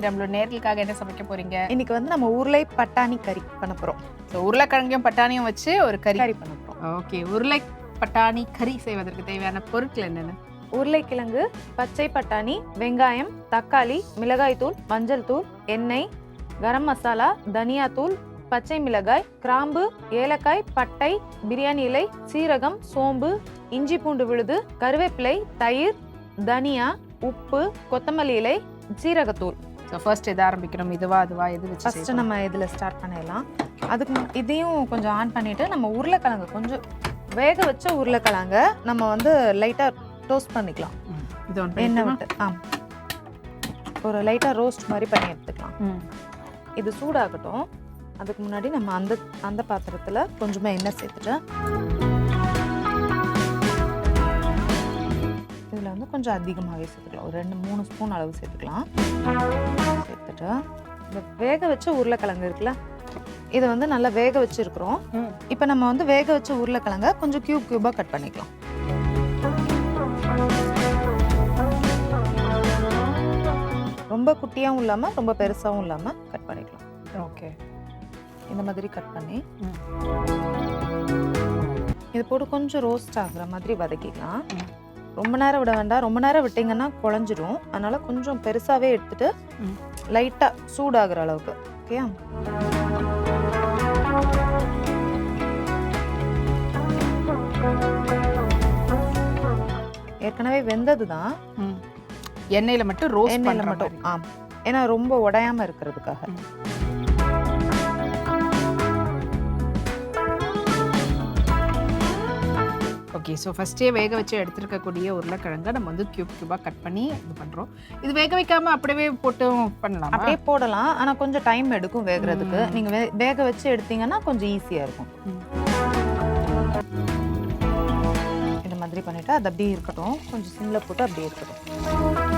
இன்னைக்கு நம்மளோட நேர்களுக்காக என்ன சமைக்க போறீங்க? இன்னைக்கு வந்து நம்ம உருளை பட்டாணி கறி பண்ண போறோம். ஸோ உருளைக்கிழங்கையும் பட்டாணியும் வச்சு ஒரு கறி கறி பண்ண போறோம். ஓகே உருளை பட்டாணி கறி செய்வதற்கு தேவையான பொருட்கள் என்னென்ன? உருளைக்கிழங்கு பச்சை பட்டாணி வெங்காயம் தக்காளி மிளகாய்த்தூள் மஞ்சள் தூள் எண்ணெய் கரம் மசாலா தனியாத்தூள் பச்சை மிளகாய் கிராம்பு ஏலக்காய் பட்டை பிரியாணி இலை சீரகம் சோம்பு இஞ்சி பூண்டு விழுது கருவேப்பிலை தயிர் தனியா உப்பு கொத்தமல்லி இலை சீரகத்தூள். ஸோ ஃபர்ஸ்ட் எது ஆரம்பிக்கணும். இதுவா அதுவா எது வச்சு செய்யணும்? நம்ம இதில் ஸ்டார்ட் பண்ணிடலாம். அதுக்கு இதையும் கொஞ்சம் ஆன் பண்ணிட்டு நம்ம உருளைக்கிழங்கு கொஞ்சம் வேக வச்ச உருளைக்கிழங்க நம்ம வந்து லைட்டாக டோஸ்ட் பண்ணிக்கலாம். இது எண்ணெய் விட்டு. ஆ ஒரு லைட்டாக ரோஸ்ட் மாதிரி பண்ணி எடுத்துக்கலாம். இது சூடாகட்டும். அதுக்கு முன்னாடி நம்ம அந்த அந்த பாத்திரத்தில் கொஞ்சமாக எண்ணெய் சேர்த்துட்டு இதில் வந்து கொஞ்சம் அதிகமாகவே சேர்த்துக்கலாம். ஒரு ரெண்டு மூணு ஸ்பூன் அளவு சேர்த்துக்கலாம். சேர்த்துட்டு இந்த வேக வச்ச உருளைக்கிழங்கு இருக்குல்ல இதை வந்து நல்லா வேக வச்சுருக்குறோம். இப்போ நம்ம வந்து வேக வச்ச உருளைக்கிழங்க கொஞ்சம் கியூப் கியூபாக கட் பண்ணிக்கலாம். ரொம்ப குட்டியாகவும் இல்லாமல் ரொம்ப பெருசாகவும் இல்லாமல் கட் பண்ணிக்கலாம். ஓகே. இந்த மாதிரி கட் பண்ணி. இது போட்டு கொஞ்சம் ரோஸ்ட் ஆகுற மாதிரி வதக்கிக்கலாம். ரொம்ப நேரம் விட வேண்டாம். ரொம்ப நேரம் விட்டிங்கன்னா குழஞ்சிரும். அதனால கொஞ்சம் பெருசாகவே எடுத்துட்டு ம். லைட்டாக சூடாகிற அளவுக்கு. ஓகேயா? ஏற்கனவே வெந்தது தான் எண்ணெயில மட்டும் ரோஸ்ட் எண்ணெயில் மட்டும். மட்டும் ஆ ஏன்னா ரொம்ப உடையாம இருக்கிறதுக்காக. ஓகே ஸோ ஃபஸ்ட்டே வேக வச்சு எடுத்துருக்கக்கூடிய உருளைக்கிழங்கை நம்ம வந்து கியூப் கியூபாக கட் பண்ணி இது பண்ணுறோம் இது வேக வைக்காம அப்படியே போட்டு பண்ணலாம்? அப்படியே போடலாம். ஆனா கொஞ்சம் டைம் எடுக்கும் வேகிறதுக்கு. ம். நீங்க வே- வேக வச்சு எடுத்தீங்கன்னா கொஞ்சம் ஈஸியா இருக்கும். இந்த மாதிரி பண்ணிட்டு அது அப்படியே இருக்கட்டும். கொஞ்சம் சிம்ல போட்டு அப்படியே இருக்கட்டும்.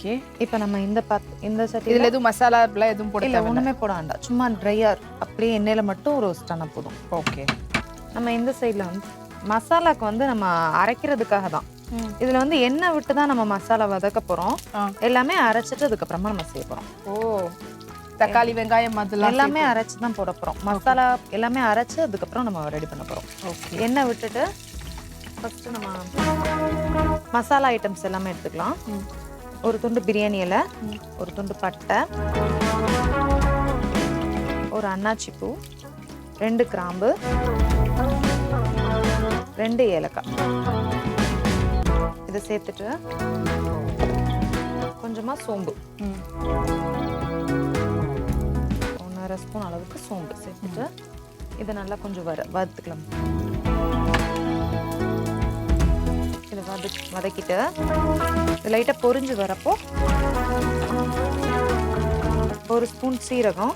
ஓகே. இப்போ நம்ம இந்த பாத் இந்த சட்டியில் இதில் எதுவும் மசாலா எல்லாம் எதுவும் போட இல்ல ஒண்ணுமே போட வேண்டாம். சும்மா ட்ரையா அப்படியே எண்ணெயில மட்டும் ரோஸ்ட் ஆனா போதும். ஓகே. நம்ம இந்த சைடில் வந்து மசாலாக்கு வந்து நம்ம அரைக்கிறதுக்காக தான். இதுல வந்து எண்ணெய் விட்டு தான் நம்ம மசாலா வதக்க போறோம். ஆ. எல்லாமே அரைச்சிட்டு அதுக்கப்புறமா நம்ம செய்ய போறோம். ஓ. தக்காளி வெங்காயம் அதெல்லாம் எல்லாமே அரைச்சு தான் போட போறோம். மசாலா எல்லாமே அரைச்சு அதுக்கப்புறம் நம்ம ரெடி பண்ண போறோம். ஓகே. எண்ணெய் விட்டுட்டு ஃபர்ஸ்ட் நம்ம மசாலா ஐட்டம்ஸ் எல்லாமே எடுத்துக்கலாம். ம். ஒரு துண்டு பிரியாணி இலை ஒரு துண்டு பட்டை ஒரு அன்னாச்சி பூ ரெண்டு கிராம்பு ரெண்டு ஏலக்காய். இதை சேர்த்துட்டு கொஞ்சமாக சோம்பு. ஒன்றரை ஸ்பூன் அளவுக்கு சோம்பு சேர்த்துட்டு இதை நல்லா கொஞ்சம் வர வறுத்துக்கலாம். இதை வத வதக்கிட்டு இது லைட்டாக பொரிஞ்சு வரப்போ ஒரு ஸ்பூன் சீரகம்.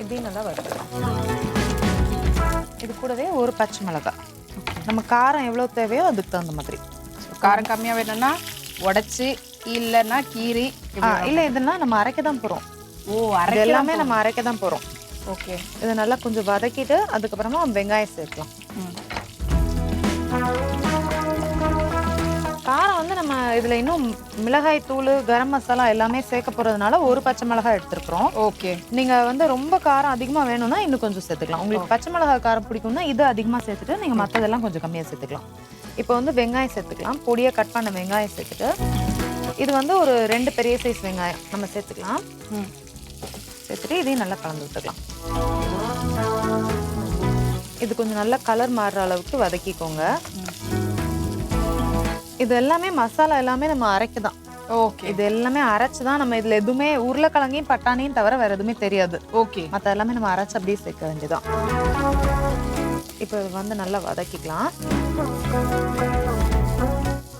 இப்படி நல்லா வறுத்துக்கலாம் இது கூடவே ஒரு பச்சை மிளகாய். நம்ம காரம் எவ்வளோ தேவையோ அதுக்கு தகுந்த மாதிரி. காரம் கம்மியாக வேணும்னா உடைச்சி இல்லைன்னா கீரி இல்லை இதெல்லாம் நம்ம அரைக்க தான் போகிறோம் ஓ அரை எல்லாமே நம்ம அரைக்க தான் போகிறோம் ஓகே. இதை நல்லா கொஞ்சம் வதக்கிட்டு அதுக்கப்புறமா வெங்காயம் சேர்க்கலாம். காரம் வந்து நம்ம இதில் இன்னும் மிளகாய் தூள் கரம் மசாலா எல்லாமே சேர்க்க போகிறதுனால ஒரு பச்சை மிளகாய் எடுத்துருக்குறோம். ஓகே. நீங்கள் வந்து ரொம்ப காரம் அதிகமாக வேணும்னா இன்னும் கொஞ்சம் சேர்த்துக்கலாம். உங்களுக்கு பச்சை மிளகாய் காரம் பிடிக்கும்னா இது அதிகமாக சேர்த்துட்டு நீங்கள் மற்றதெல்லாம் கொஞ்சம் கம்மியாக சேர்த்துக்கலாம். இப்போ வந்து வெங்காயம் சேர்த்துக்கலாம். பொடியாக கட் பண்ண வெங்காயம் சேர்த்துட்டு இது வந்து ஒரு ரெண்டு பெரிய சைஸ் வெங்காயம். நம்ம சேர்த்துக்கலாம். சேர்த்துட்டு இதையும் நல்லா கலந்து விட்டுக்கலாம். இது கொஞ்சம் நல்லா கலர் மாறுற அளவுக்கு வதக்கிக்கோங்க. இது எல்லாமே மசாலா எல்லாமே நம்ம அரைக்க தான் ஓகே இது எல்லாமே அரைச்சு தான் நம்ம இதுல எதுவுமே உருளைக்கிழங்கையும் பட்டாணியும் தவிர வேற எதுவுமே தெரியாது. ஓகே மற்ற எல்லாமே நம்ம அரைச்சு அப்படியே சேர்க்க வேண்டியதான் இப்போ வந்து நல்லா வதக்கிக்கலாம்.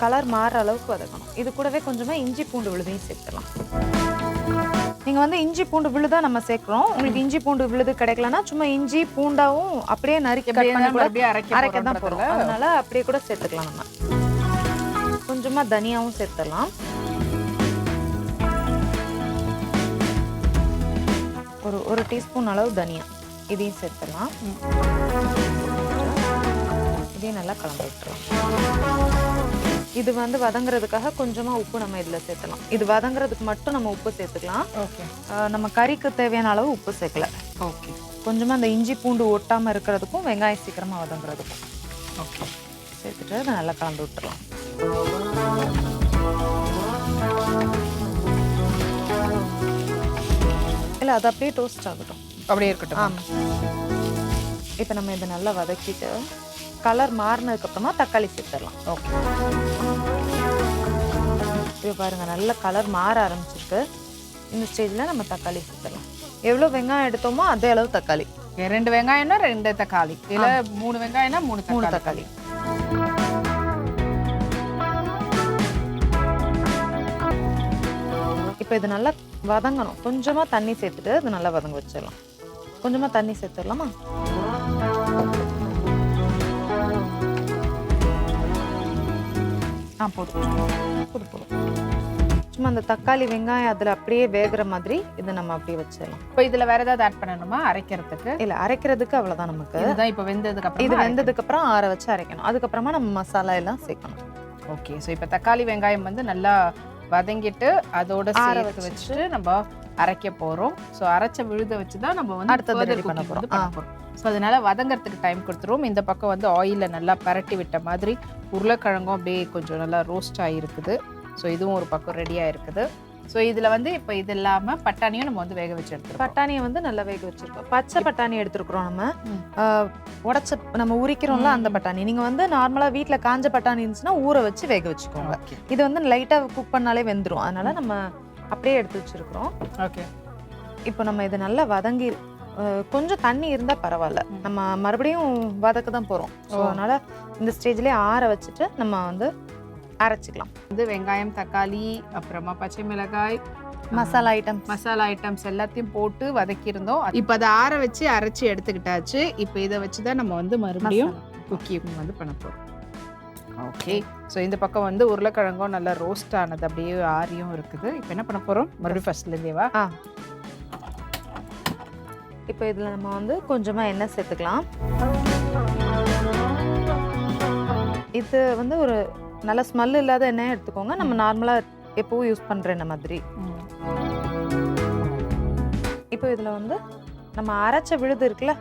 கலர் மாறுற அளவுக்கு வதக்கணும். இது கூடவே கொஞ்சமா இஞ்சி பூண்டு விழுதையும் சேர்த்துக்கலாம். நீங்க வந்து இஞ்சி பூண்டு விழுதா நம்ம சேர்க்கிறோம். உங்களுக்கு இஞ்சி பூண்டு விழுது கிடைக்கலன்னா சும்மா இஞ்சி பூண்டாவும் அப்படியே நறுக்கி அரைக்க தான் போறோம்ன்றதுல அதனால அப்படியே கூட சேர்த்துக்கலாம் நம்ம. கொஞ்சமா தனியாவும் சேர்த்துடலாம். ஒரு ஒரு டீஸ்பூன் அளவு தனியா. இதையும் சேர்த்துடலாம். இதையும் நல்லா கலந்து விட்டுறலாம் இது வந்து வதங்குறதுக்காக கொஞ்சமாக உப்பு நம்ம இதில் சேர்த்துலாம். இது வதங்குறதுக்கு மட்டும் நம்ம உப்பு சேர்த்துக்கலாம். ஓகே. நம்ம கறிக்கு தேவையான அளவு உப்பு சேர்க்கல. ஓகே. கொஞ்சமாக அந்த இஞ்சி பூண்டு ஒட்டாமல் இருக்கிறதுக்கும் வெங்காயம் சீக்கிரமாக வதங்குறதுக்கும். ஓகே. சேர்த்துட்டு அதை நல்லா கலந்து விட்டுறலாம். இல்லை அது அப்படியே டோஸ்ட் ஆகட்டும். அப்படியே இருக்கட்டும். ஆமாம் இப்போ நம்ம இதை நல்லா வதக்கிட்டு கலர் மாறினதுக்கப்புறமா தக்காளி சேர்த்துடலாம். ஓகே. இப்போ பாருங்கள் நல்ல கலர் மாற ஆரம்பிச்சிருக்கு. இந்த ஸ்டேஜில் நம்ம தக்காளி சேர்த்துடலாம். எவ்வளோ வெங்காயம் எடுத்தோமோ அதே அளவு தக்காளி. ரெண்டு வெங்காயம்னா ரெண்டு தக்காளி. இல்ல மூணு வெங்காயம்னா மூணு மூணு தக்காளி. இப்போ இது நல்லா வதங்கணும். கொஞ்சமாக தண்ணி சேர்த்துட்டு இது நல்லா வதங்க வச்சிடலாம். கொஞ்சமாக தண்ணி சேர்த்துடலாமா? ஆ போதும். போதும் போதும். சும்மா அந்த தக்காளி வெங்காயம் அதில் அப்படியே வேகிற மாதிரி இதை நம்ம அப்படியே வச்சிடலாம். இப்போ இதுல வேற ஏதாவது ஆட் பண்ணணுமா? அரைக்கிறதுக்கு? இல்லை அரைக்கிறதுக்கு அவ்வளோதான் நமக்கு. இதுதான் இப்போ வெந்ததுக்கு இது அப்புறம் வெந்ததுக்கு அப்புறம் ஆற வச்சு அரைக்கணும். அதுக்கப்புறமா நம்ம மசாலா எல்லாம் சேர்க்கணும். ஓகே ஸோ இப்போ தக்காளி வெங்காயம் வந்து நல்லா வதங்கிட்டு அதோட ஆற வச்சுட்டு வச்சுட்டு நம்ம அரைக்க போறோம். ஸோ அரைச்ச விழுத வச்சு தான் நம்ம வந்து அடுத்தது ready பண்ண போறோம். ஸோ அதனால வதங்கறதுக்கு டைம் கொடுத்துருவோம். இந்த பக்கம் வந்து ஆயில நல்லா பரட்டி விட்ட மாதிரி உருளைக்கிழங்கும் அப்படியே கொஞ்சம் நல்லா ரோஸ்ட் ஆகிருக்குது ஸோ இதுவும் ஒரு பக்கம் ரெடியாக இருக்குது ஸோ இதில் வந்து இப்போ இது இல்லாமல் பட்டாணியும் நம்ம வந்து வேக வச்சு எடுத்துருக்கோம். பட்டாணியை வந்து நல்லா வேக வச்சிருக்கோம். பச்சை பட்டாணி எடுத்துருக்குறோம் நம்ம. உடைச்ச நம்ம உரிக்கிறோம்ல அந்த. பட்டாணி. நீங்க வந்து நார்மலா வீட்ல காஞ்ச பட்டாணி இருந்துச்சுன்னா ஊற வச்சு வேக வச்சுக்கோங்க. இது வந்து லைட்டா குக் பண்ணாலே வெந்துரும். அதனால நம்ம அப்படியே எடுத்து வச்சிருக்கிறோம். ஓகே. இப்போ நம்ம இது நல்லா வதங்கி கொஞ்சம் தண்ணி இருந்தா பரவாயில்ல. நம்ம மறுபடியும் வதக்க தான் போறோம். ஸோ. அதனால இந்த ஸ்டேஜ்லயே ஆற வச்சுட்டு நம்ம வந்து அரைச்சிக்கலாம். வந்து வெங்காயம் தக்காளி அப்புறமா பச்சை மிளகாய் மசாலா ஐட்டம்ஸ் மசாலா ஐட்டம்ஸ் எல்லாத்தையும் போட்டு வதக்கியிருந்தோம். இப்போ அதை ஆற வச்சு அரைச்சி எடுத்துக்கிட்டாச்சு. இப்போ இதை வச்சு தான் நம்ம வந்து மறுபடியும் குக்கிங் வந்து பண்ண போகிறோம் ஓகே. ஸோ இந்த பக்கம் வந்து உருளைக்கிழங்கும் நல்லா ரோஸ்ட் ஆனது அப்படியே ஆரியும் இருக்குது. இப்போ என்ன பண்ண போகிறோம் மறுபடியும் ஃபர்ஸ்ட்லேருந்தேவா ஆ. இப்போ இதில் நம்ம வந்து கொஞ்சமாக எண்ணெய் சேர்த்துக்கலாம். இது வந்து ஒரு நல்ல ஸ்மெல் இல்லாத எண்ணெய் எடுத்துக்கோங்க. நம்ம நார்மலாக எப்பவும் யூஸ் பண்ணுற எண்ணெய் மாதிரி. இப்போ இதில் வந்து நம்ம அரைச்ச விழுது இருக்குல்ல?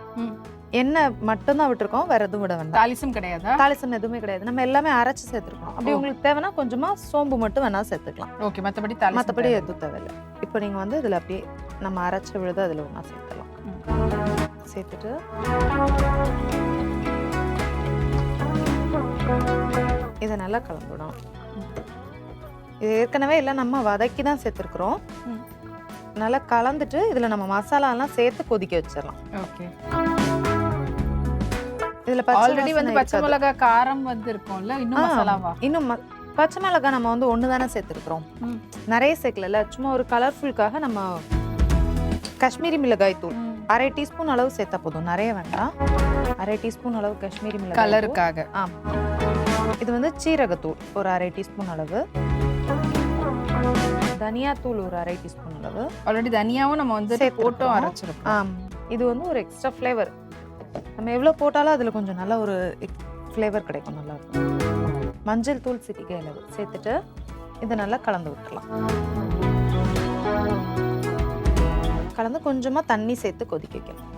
எண்ணெய் மட்டும்தான் விட்டுருக்கோம் வேற எதுவும் விட வேண்டாம். தாலிசம் கிடையாதா? தாளிசம் எதுவுமே கிடையாது. நம்ம எல்லாமே அரைச்சு சேர்த்துருக்கோம். அப்படி. உங்களுக்கு தேவைன்னா கொஞ்சமா சோம்பு மட்டும் வேணா சேர்த்துக்கலாம். ஓகே மற்றபடி தாலிசம் மற்றபடி. எதுவும் தேவையில்லை. இப்போ நீங்கள் வந்து இதில் அப்படியே நம்ம அரைச்ச விழுது அதில் ஒன்றா சேர்த்துலாம் சேர்த்துட்டு இதை நல்லா கலந்து விடணும் இது ஏற்கனவே எல்லாம் நம்ம வதக்கி தான் சேர்த்துருக்குறோம். நல்லா கலந்துட்டு இதில் நம்ம மசாலாலாம் சேர்த்து கொதிக்க வச்சிடலாம். ஓகே. இதில் ஆல்ரெடி வந்து பச்சை மிளகாய் காரம் வந்து இருக்கும்ல இன்னும் ஆ. மசாலாவா? இன்னும் பச்சை மிளகாய் நம்ம வந்து ஒன்று தானே சேர்த்துருக்குறோம். நிறைய சேர்க்கல சும்மா ஒரு கலர்ஃபுல்காக நம்ம காஷ்மீரி மிளகாய் தூள். அரை டீஸ்பூன் அளவு சேர்த்தா போதும். நிறைய வேண்டாம். அரை டீஸ்பூன் அளவு காஷ்மீரி மிளகாய் தூள். கலருக்காக ஆம். இது வந்து சீரகத்தூள் ஒரு அரை டீஸ்பூன் அளவு. தனியாத்தூள் ஒரு அரை டீஸ்பூன் அளவு. ஆல்ரெடி தனியாவும் நம்ம வந்து. போட்டும் அரைச்சிருக்கோம் இது வந்து ஒரு எக்ஸ்ட்ரா ஃப்ளேவர் நம்ம எவ்வளோ போட்டாலும் அதில் கொஞ்சம் நல்ல ஒரு ஃப்ளேவர் கிடைக்கும் நல்லா இருக்கும். மஞ்சள் தூள் சிட்டிகை அளவு சேர்த்துட்டு இதை நல்லா கலந்து விட்டுறலாம். கலந்து கொஞ்சமாக தண்ணி சேர்த்து கொதிக்க வைக்கணும்.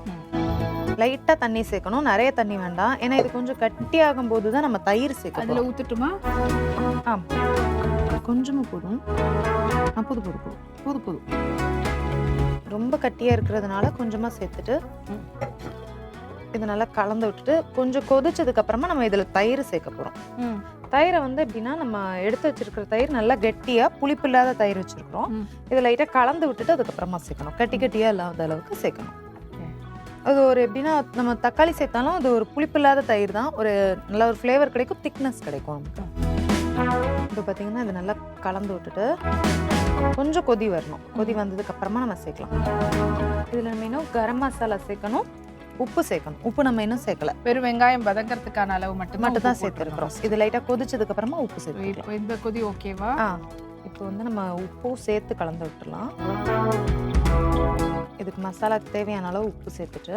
லைட்டாக தண்ணி சேர்க்கணும். நிறைய தண்ணி வேண்டாம். ஏன்னா இது கொஞ்சம் கட்டி ஆகும்போது தான் நம்ம தயிர் சேர்க்க அதுல போறோம். ஊத்துட்டுமா? ஆம். கொஞ்சமாக போதும். ஆ போதும் போதும் போதும் போதும் போதும் ரொம்ப கட்டியாக இருக்கிறதுனால கொஞ்சமாக சேர்த்துட்டு. இது நல்லா கலந்து விட்டுட்டு கொஞ்சம் கொதிச்சதுக்கு அப்புறமா நம்ம இதில் தயிர் சேர்க்க போகிறோம். தயிரை வந்து எப்படின்னா நம்ம எடுத்து வச்சிருக்கிற தயிர் நல்லா கெட்டியாக புளிப்பு இல்லாத தயிர் வச்சிருக்கிறோம். இதை லைட்டாக கலந்து விட்டுட்டு அதுக்கப்புறமா சேர்க்கணும். கட்டி கட்டியாக இல்லாத அளவுக்கு சேர்க்கணும். அது ஒரு எப்படின்னா நம்ம தக்காளி சேர்த்தாலும் அது ஒரு புளிப்பு இல்லாத தயிர் தான். ஒரு நல்ல ஒரு ஃப்ளேவர் கிடைக்கும் திக்னஸ் கிடைக்கும் நமக்கு. இப்போ பார்த்தீங்கன்னா இது நல்லா கலந்து விட்டுட்டு கொஞ்சம் கொதி வரணும். கொதி வந்ததுக்கு அப்புறமா நம்ம சேர்க்கலாம். இதில் நம்ம இன்னும் கரம் மசாலா சேர்க்கணும். உப்பு சேர்க்கணும். உப்பு நம்ம இன்னும் சேர்க்கல. வெறும் வெங்காயம் வதங்கறதுக்கான அளவு மட்டும் மட்டும் தான் சேர்த்துருக்குறோம். இது லைட்டாக கொதிச்சதுக்கு அப்புறமா உப்பு இப்போ இந்த கொதி ஓகேவா இப்போ வந்து நம்ம உப்பும் சேர்த்து கலந்து விட்டுலாம் இதுக்கு மசாலாக்கு தேவையான அளவு உப்பு சேர்த்துட்டு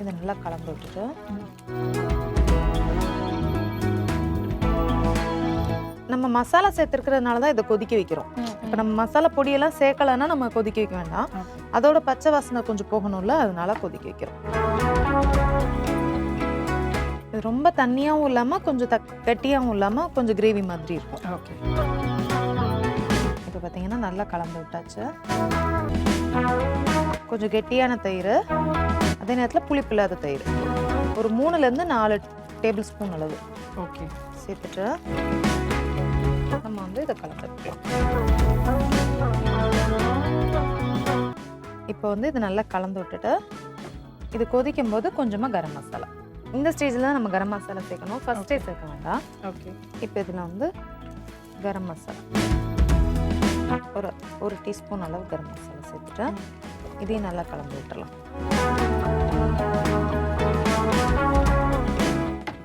இதை நல்லா கலந்து விட்டுட்டு நம்ம மசாலா சேர்த்துருக்கிறதுனால தான் இதை கொதிக்க வைக்கிறோம். இப்போ நம்ம மசாலா பொடியெல்லாம் சேர்க்கலைன்னா நம்ம கொதிக்க வைக்க வேண்டாம். அதோட பச்சை வாசனை கொஞ்சம் போகணும்ல அதனால கொதிக்க வைக்கிறோம். இது ரொம்ப தண்ணியாகவும் இல்லாமல் கொஞ்சம் தக் கட்டியாகவும் இல்லாமல் கொஞ்சம் கிரேவி மாதிரி இருக்கும். ஓகே. இப்போ பார்த்தீங்கன்னா நல்லா கலந்து விட்டாச்சு. கொஞ்சம் கெட்டியான தயிர். அதே நேரத்தில் புளிப்பு இல்லாத தயிர். ஒரு மூணுலேருந்து நாலு டேபிள் ஸ்பூன் அளவு. ஓகே. சேர்த்துட்டு நம்ம வந்து இதை கலந்துருக்கோம் இப்போ வந்து இது நல்லா கலந்து விட்டுட்டு இது கொதிக்கும் போது கொஞ்சமாக கரம் மசாலா. இந்த ஸ்டேஜில் தான் நம்ம கரம் மசாலா சேர்க்கணும். ஃபர்ஸ்டே சேர்க்க வேண்டாம். ஓகே இப்போ இதில் வந்து கரம் மசாலா. ஒரு ஒரு டீஸ்பூன் அளவு கரம் மசாலா சேர்த்துட்டு இதையும் நல்லா கலந்து விட்டுறலாம்.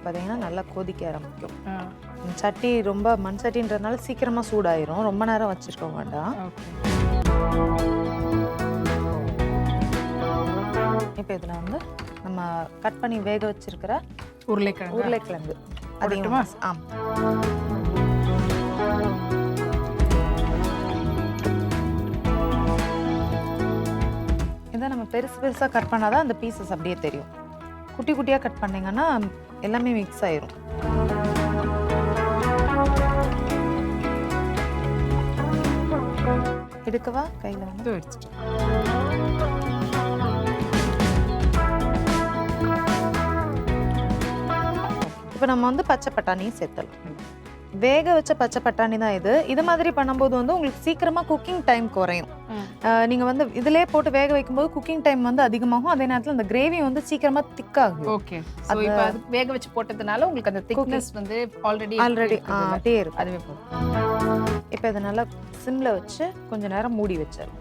பார்த்தீங்கன்னா நல்லா கொதிக்க ஆரம்பிக்கும். சட்டி ரொம்ப மண் சட்டின்றதுனால சீக்கிரமாக சூடாயிரும். ரொம்ப நேரம் வச்சிருக்க வேண்டாம். இப்போ இதில் வந்து நம்ம கட் பண்ணி வேக வச்சிருக்கிற உருளைக்கிழங்கு. உருளைக்கிழங்கு? அதையும் ஆம். இதை நம்ம பெருசு பெருசாக கட் பண்ணாதான் அந்த பீசஸ் அப்படியே தெரியும். குட்டி குட்டியாக கட் பண்ணீங்கன்னா எல்லாமே மிக்ஸ் ஆயிரும். எடுக்கவா? கையில் வந்து? இது இப்போ நம்ம வந்து பச்சை பட்டாணியும் சேர்த்தலாம் வேக வச்ச பச்சை பட்டாணி தான் இது. இது மாதிரி பண்ணும்போது வந்து உங்களுக்கு சீக்கிரமாக குக்கிங் டைம் குறையும். அஹ் நீங்க வந்து இதிலே போட்டு வேக வைக்கும்போது குக்கிங் டைம் வந்து அதிகமாகும். அதே நேரத்தில் அந்த கிரேவி வந்து சீக்கிரமா திக்காகும் ஓகே அது- வேக வச்சு போட்டதுனால உங்களுக்கு அந்த திக்னஸ் வந்து ஆல்ரெடி ஆல்ரெடி அப்படியே இருக்கும் அதுவே போதும். இப்போ இதை நல்லா சிம்ல வச்சு கொஞ்ச நேரம் மூடி வச்சிடலாம்.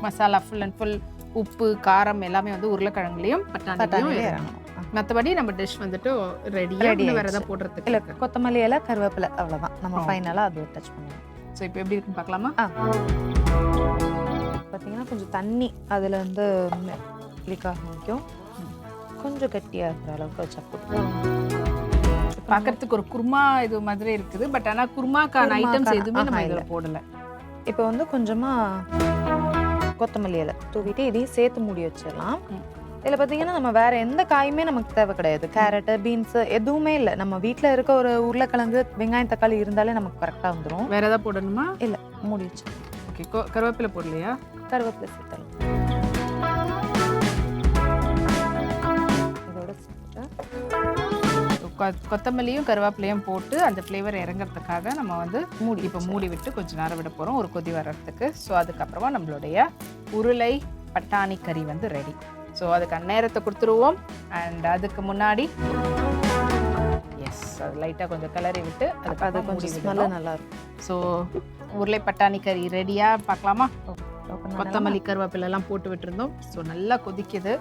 மசாலா ஃபுல் அண்ட் ஃபுல் உப்பு காரம் எல்லாமே வந்து உருளைக்கிழங்குலையும் பட்டாணிலையும் மற்றபடி நம்ம டிஷ் வந்துட்டு ரெடியாக Ready வேற. ஏதாவது போடுறதுக்கு இல்ல கொத்தமல்லி இலை கருவேப்பிலை அவ்வளவுதான். நம்ம. ஃபைனலாக அது டச் பண்ணுவோம் ஸோ இப்போ எப்படி இருக்குன்னு பார்க்கலாமா? பார்த்தீங்கன்னா கொஞ்சம் தண்ணி அதில் வந்து லீக் ஆக கொஞ்சம் கட்டியாக இருக்கிற அளவுக்கு வச்சா பார்க்கறதுக்கு ஒரு குருமா இது மாதிரி இருக்குது. பட் ஆனா குருமாக்கான ஐட்டம்ஸ் எதுவுமே நம்ம இதுல. போடல. இப்போ வந்து கொஞ்சமாக கொத்தமல்லி இலை தூவிட்டு இதையும் சேர்த்து மூடி வச்சிடலாம். இதில் பார்த்தீங்கன்னா நம்ம வேற எந்த காயுமே நமக்கு தேவை கிடையாது. கேரட்டு பீன்ஸு எதுவுமே இல்லை. நம்ம வீட்டில் இருக்க ஒரு உருளைக்கிழங்கு வெங்காயம் தக்காளி இருந்தாலே நமக்கு கரெக்டாக வந்துடும் வேற ஏதாவது போடணுமா? இல்லை மூடி வச்சு ஓகே கருவேப்பிலை போடலையா? கருவேப்பிலை சேர்த்தலாம் கொ- கொத்தமல்லியும் கருவேப்பிலையும் போட்டு அந்த ஃப்ளேவர் இறங்குறதுக்காக நம்ம வந்து மூடி இப்போ மூடி விட்டு கொஞ்ச நேரம் விட போகிறோம் ஒரு கொதி வர்றதுக்கு. ஸோ அதுக்கப்புறமா நம்மளுடைய உருளை பட்டாணி கறி வந்து ரெடி ஸோ அதுக்கு நேரத்தை கொடுத்துருவோம். அண்ட் அதுக்கு முன்னாடி எஸ் அது லைட்டாக கொஞ்சம் கிளறி விட்டு அப்போ அது கொஞ்சம் ஸ்மெல்லு நல்லா இருக்கும் ஸோ உருளை பட்டாணி கறி ரெடியாக பார்க்கலாமா? கொத்தமல்லி கருவேப்பிலை எல்லாம் போட்டு விட்டுருந்தோம். ஸோ நல்லா கொதிக்குது.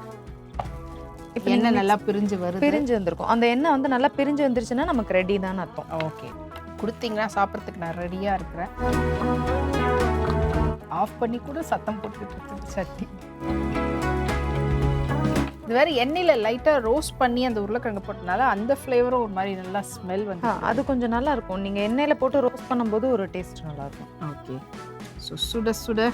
இப்போ எண்ணெய் நல்லா பிரிஞ்சு வருது. பிரிஞ்சு வந்திருக்கும். அந்த எண்ணெய் வந்து நல்லா பிரிஞ்சு வந்துருச்சுன்னா நமக்கு ரெடி தான் அர்த்தம். ஓகே கொடுத்தீங்கன்னா சாப்பிட்றதுக்கு நான் ரெடியாக இருக்கிறேன். ஆஃப் பண்ணி கூட சத்தம் போட்டுக்கிட்டு இருக்குது சட்டி. இது வேற எண்ணெயில் லைட்டாக ரோஸ்ட் பண்ணி அந்த உருளைக்கிழங்கு போட்டனால அந்த ஃப்ளேவரும் ஒரு மாதிரி நல்லா ஸ்மெல் வந்து அது கொஞ்சம் நல்லா இருக்கும். நீங்க எண்ணெயில போட்டு ரோஸ்ட் பண்ணும்போது ஒரு டேஸ்ட் நல்லா இருக்கும். ஓகே ஸோ சுட சுட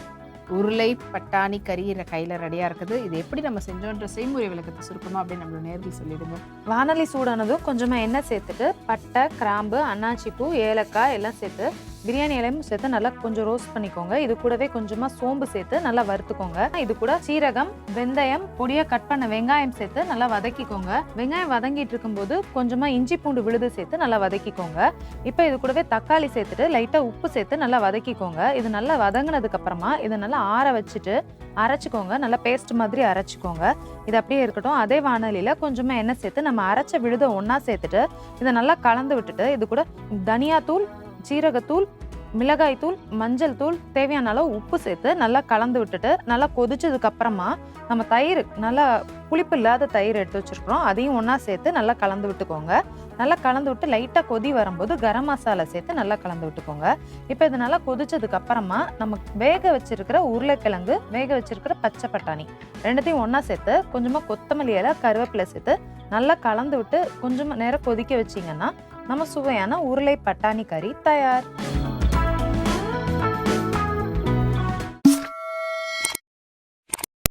உருளை பட்டாணி கறி கையில் ரெடியாக இருக்குது. இது எப்படி நம்ம செஞ்சோன்ற செய்முறை விளக்கத்தை சுருக்கமாக அப்படின்னு நம்மளோட நேரில் சொல்லிடுங்க. வானலி சூடானதும் கொஞ்சமா எண்ணெய் சேர்த்துட்டு பட்டை கிராம்பு அன்னாச்சி பூ ஏலக்காய் எல்லாம் சேர்த்து பிரியாணி இலையும் சேர்த்து நல்லா கொஞ்சம் ரோஸ்ட் பண்ணிக்கோங்க. இது கூடவே கொஞ்சமா சோம்பு சேர்த்து நல்லா வறுத்துக்கோங்க. இது கூட சீரகம் வெந்தயம் பொடியா கட் பண்ண வெங்காயம் சேர்த்து நல்லா வதக்கிக்கோங்க. வெங்காயம் வதங்கிட்டு இருக்கும்போது கொஞ்சமா இஞ்சி பூண்டு விழுது சேர்த்து நல்லா வதக்கிக்கோங்க. இப்போ இது கூடவே தக்காளி சேர்த்துட்டு லைட்டா உப்பு சேர்த்து நல்லா வதக்கிக்கோங்க. இது நல்லா வதங்கினதுக்கு அப்புறமா இதை நல்லா ஆற வச்சுட்டு அரைச்சிக்கோங்க. நல்லா பேஸ்ட் மாதிரி அரைச்சிக்கோங்க. இது அப்படியே இருக்கட்டும். அதே வானலியில் கொஞ்சமா எண்ணெய் சேர்த்து நம்ம அரைச்ச விழுத ஒன்றா சேர்த்துட்டு இதை நல்லா கலந்து விட்டுட்டு இது கூட தனியாத்தூள் ஜீரகத்தூள் மிளகாய் தூள் மஞ்சள் தூள் தேவையான அளவு உப்பு சேர்த்து நல்லா கலந்து விட்டுட்டு நல்லா கொதிச்சதுக்கு அப்புறமா நம்ம தயிர் நல்லா புளிப்பு இல்லாத தயிர் எடுத்து வச்சிருக்கிறோம். அதையும் ஒன்றா சேர்த்து நல்லா கலந்து விட்டுக்கோங்க. நல்லா கலந்து விட்டு லைட்டாக கொதி வரும்போது கரம் மசாலா சேர்த்து நல்லா கலந்து விட்டுக்கோங்க. இப்போ இது நல்லா கொதிச்சதுக்கு அப்புறமா நம்ம வேக வச்சிருக்கிற உருளைக்கிழங்கு வேக வச்சிருக்கிற பச்சை பட்டாணி ரெண்டுத்தையும் ஒன்றா சேர்த்து கொஞ்சமாக கொத்தமல்லி இலை கருவேப்பிலை சேர்த்து நல்லா கலந்து விட்டு கொஞ்சமாக நேரம் கொதிக்க வச்சிங்கன்னா நம்ம சுவையான உருளை பட்டாணி கறி தயார்.